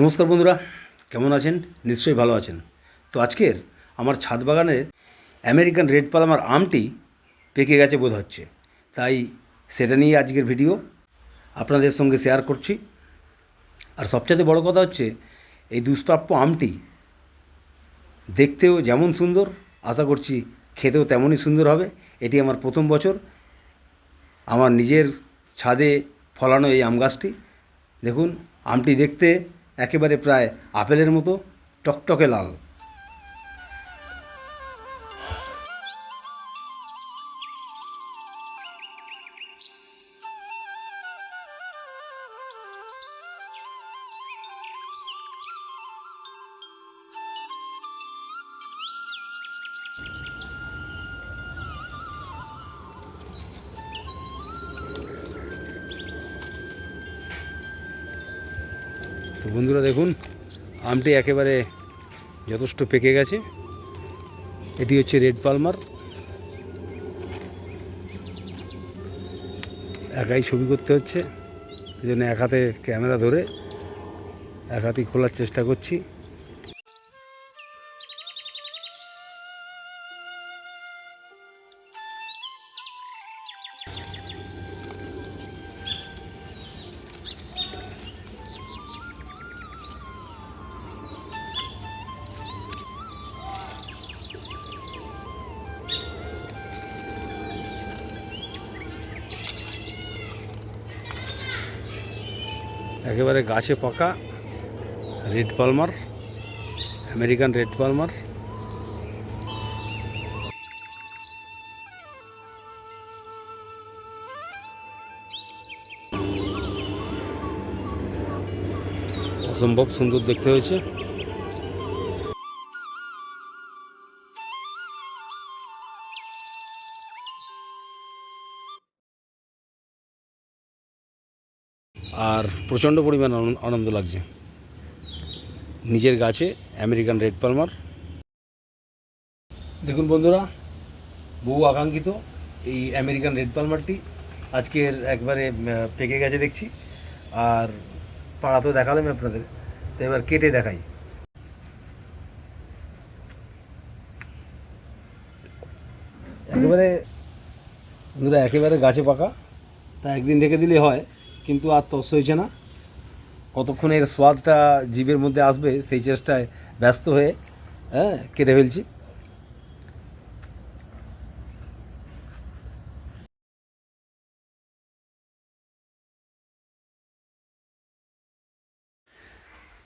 নমস্কার বন্ধুরা, কেমন আছেন? নিশ্চয়ই ভালো আছেন। তো আজকের আমার ছাদ বাগানের আমেরিকান রেড পালমার আমটি পেকে গেছে বোধ হচ্ছে। তাই সেটা নিয়ে আজকের ভিডিও আপনাদের সঙ্গে শেয়ার করছি। আর সবচেয়ে বড় কথা হচ্ছে, এই দুষ্প্রাপ্য আমটি দেখতেও যেমন সুন্দর, আশা করছি খেতেও তেমনই সুন্দর হবে। এটি আমার প্রথম বছর। আমার নিজের ছাদে ফলানো এই আম গাছটি। দেখুন, আমটি দেখতে একেবারে প্রায় আপেলের মতো টকটকে লাল। তো বন্ধুরা দেখুন, আমটি একেবারে যথেষ্ট পেকে গেছে। এটি হচ্ছে রেড পালমার। একাই ছবি করতে হচ্ছে সেজন্য এক হাতে ক্যামেরা ধরে এক হাতেই খোলার চেষ্টা করছি। একেবারে গাছে পাকা red Palmer American red Palmer. অসম্ভব সুন্দর দেখতে হয়েছে। আর প্রচণ্ড পরিমাণ আনন্দ- লাগছে। নিজের গাছে আমেরিকান রেড পালমার। দেখুন বন্ধুরা, বহু আকাঙ্ক্ষিত এই আমেরিকান রেড পালমারটি। আজকের একবারে পেকে গেছে দেখছি। আর পাড়াতেও দেখালাম আপনাদের। তো এবার কেটে দেখাই। একেবারে একেবারে গাছে পাকা। তা একদিন রেখে দিলে হয়। কিন্তু আর তস হয়েছে না। কতক্ষণ এর স্বাদটা জীবের মধ্যে আসবে, সেই চেষ্টায় ব্যস্ত হয়ে হ্যাঁ কেটে ফেলছি।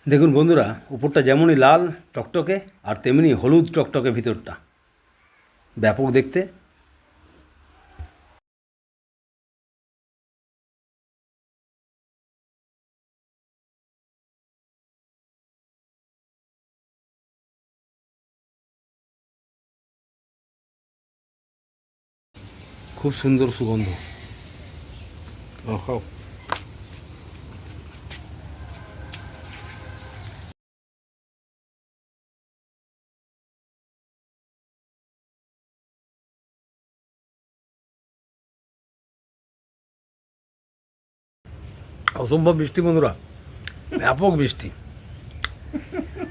দেখুন বন্ধুরা, উপরটা যেমনই লাল টকটকে, আর তেমনি হলুদ টকটকে ভিতরটা। ব্যাপক দেখতে। খুব সুন্দর সুগন্ধ। ওহো। অসম্ভব বৃষ্টি বন্ধুরা ব্যাপক বৃষ্টি।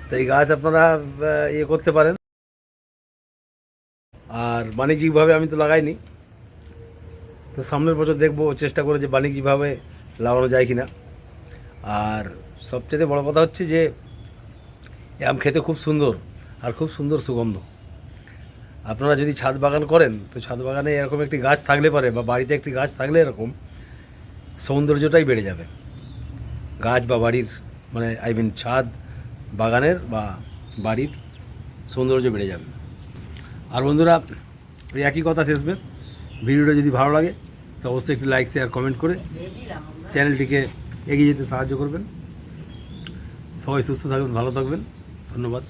তো এই গাছ আপনারা ইয়ে করতে পারেন। আর বাণিজ্যিকভাবে আমি তো লাগাইনি। তো সামনের বছর দেখব, চেষ্টা করে যে বাণিজ্যিকভাবে লাগানো যায় কিনা। আর সবচেয়ে বড় কথা হচ্ছে যে আম খেতে খুব সুন্দর আর খুব সুন্দর সুগন্ধ। আপনারা যদি ছাদ বাগান করেন, তো ছাদ বাগানে এরকম একটি গাছ থাকলে পারে বা বাড়িতে একটি গাছ থাকলে এরকম সৌন্দর্যটাই বেড়ে যাবে। গাছ বা বাড়ির মানে আই মিন ছাদ বাগানের বা বাড়ির সৌন্দর্য বেড়ে যাবে। আর বন্ধুরা একই কথা শেষ বেশ ভিডিওটা যদি ভালো লাগে অবশ্যই একটু লাইক শেয়ার কমেন্ট করে চ্যানেলটিকে এগিয়ে যেতে সাহায্য করবেন। সবাই সুস্থ থাকবেন ভালো থাকবেন। ধন্যবাদ।